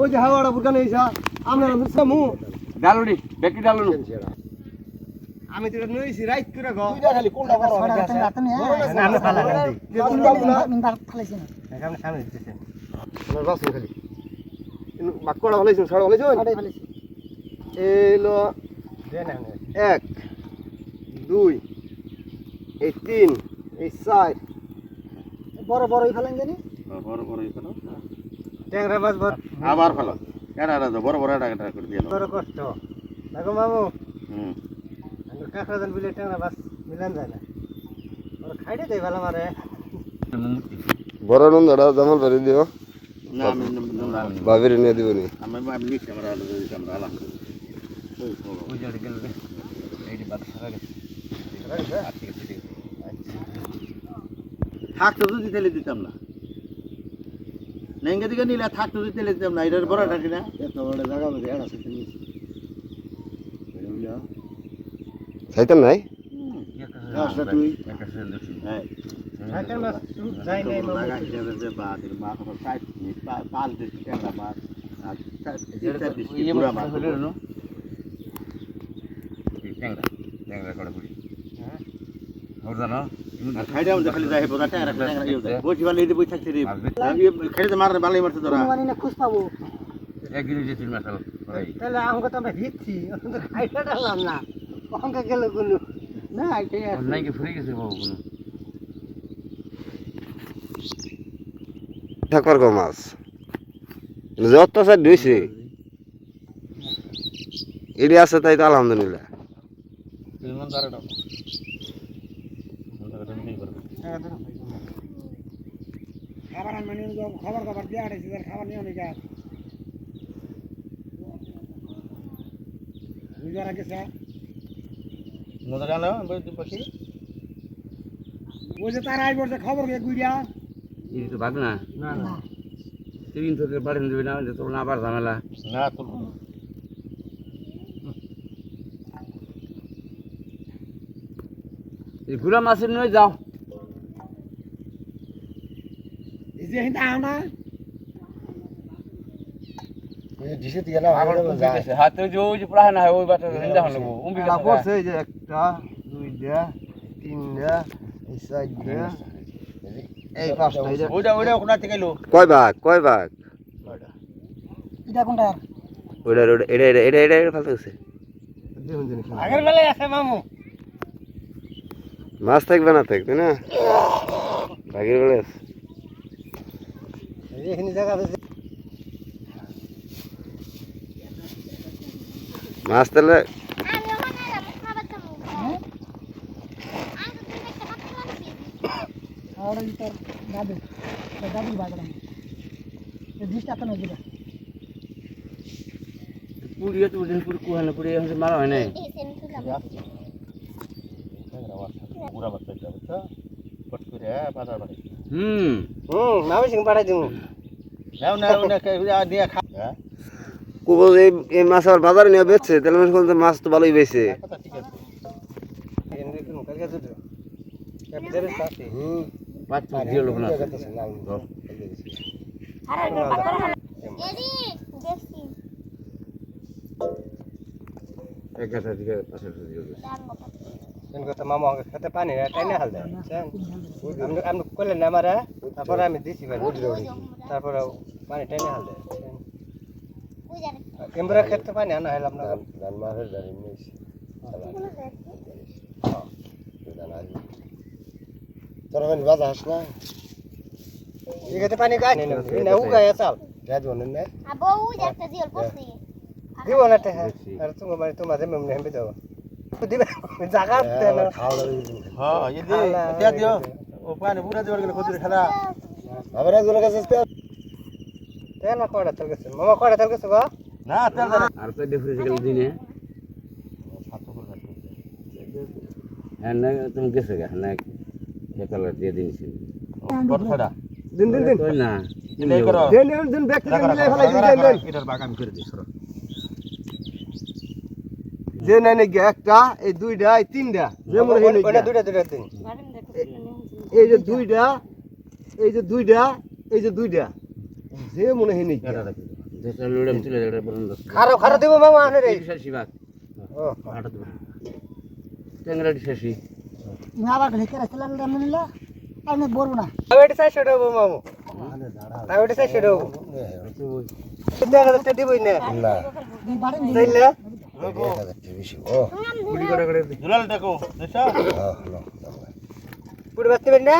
ওই যে হাওয়াটা বুরকা নেই সা আমরা সামু ডালুনি বেটি ডালুনি আমি তো নইছি রাইট করে গো খালি কোনটা বড় না আমি না। না সামনে দিতেছে। আমার বাস খালি। ছড়া এলো এক দুই এই তিন এই চার। বড় বড়ই ফালাইন জানি বড় বড় এখানে ট্যাংরা মাছ আবার ভালো। এটা এটা বড় বড় এটা এটা করে দিয়ে দাও। বড় কষ্ট। দেখো মামু। হুম। আমি কাঁকড়া দেন বিলে ট্যাংরা মাছ মিলান যায় না। ওরা খাইতে দেয় ভালো মারে। বড় নন্দাটা জামাল পারি দিও। না ভাবির নিয়ে ঠিক আছে থাকতো যদি তেলে দিতাম না। নেঙ্গে দিকে নিলে থাকতো যদি তেলে দিতাম না এটার বড় থাকি না। এত বড় জায়গা মধ্যে এড়া সেটা নিয়েছি খাইতেন নাই? তুই। হ্যাঁ। ট্যাংরা ট্যাংরা করে পুরি মাছ। যে অত্যাচার দিয়েছে এটি আছে তাই তো আলহামদুলিল্লাহ। খাবার খবর খবর দিয়ে আড়াইছে খাবার নিয়ে অনেক বুঝবার আগে স্যার ওই যে তার আইবর যে খবর কে গুইয়া না না। তিন থেকে বাড়ি দেবে না তোর না আবার ঝামেলা। না তোর এই গুড়া মাছের নিয়ে যাও হাতে যে ওই যে প্রায় না হয় ওই বাটা একটা দুইটা তিনটা চারটা এই পাঁচটা ওইটা ওইটা ওখান থেকে এলো কয় ভাগ কয় ভাগ এটা কোনটা ওইটা ওইটা এটা এটা এটা এটা এটা ফালতে গেছে আগের বেলায় আছে মামু মাছ থাকবে না থাকবে না? ভাগের বেলা মাছ তাহলে পুড়িয়ে তো উঠে পুরো পুড়িয়ে মারা হয় নাই। পুরা বাচ্চা এটা পট করে বাজার বাড়ি। হুম। হুম নামে সিং পাঠাই দিমু। নাও নাও না কে দিয়ে খা। কুবল এই এই মাছ বাজারে নিয়ে বেচছে তাহলে মাছ তো ভালোই দেখছি। এক হাজার দিকে পাঁচ কথা মামা আমাকে খেতে পানি না টাইনে হাল দেয়? আমি আমি করলেন না আমারা তারপরে আমি দিছি ভাই। তারপরে পানি টাইনে হাল দেয় এমরা খেতে পানি আনা হলাম না। ধান মারের জানি নেই তোর মানে বাজা হাস না? এখানে পানি গাছ নেই না উগায় চাল। গাছ বনেন না। আবো একটা জিওল পড়ছি দিব না তে আর তুমি মানে তোমার দেবে মনে হেমবে দাও দিবে জায়গা দেন হ্যাঁ এই দিয়া দিও। ও পানি পুরা দিবার গেলে কত খেলা। আবার একজন কাছে তেল। কয়টা তেল গেছে? মামা কয়টা তেল গেছে গো? না তেল আর তো ডিফারেন্স গেল দিনে। হ্যাঁ না তুমি গেছে গা না কেতলা দিয়ে দিনছি কত খাড়া দিন দিন দিন। কই না দিন দিন দিন ব্যক্তি মিলে ফেলাই দিন দিন এটার বাগ আমি করে সরো। যে নাই নাকি একটা এই দুইটা এই তিনটা। যে মনে হয় দুইটা দুইটা দিন এই যে দুইটা এই যে দুইটা এই যে দুইটা। যে মনে হয় নাকি? খারো খারো দিব মামা আনে রে। ও। ট্যাংরাটি শেষই তুমি আবার ঢেকে রাখতে লাগলে আমি বলব না। আমি এটা চাই সেটা হব মামু। আমি এটা চাই সেটা হব। এক হাজার না। দুই বাড়ি তাইলে কুড়ি করে দেখো পুরো বাঁচতে পারি না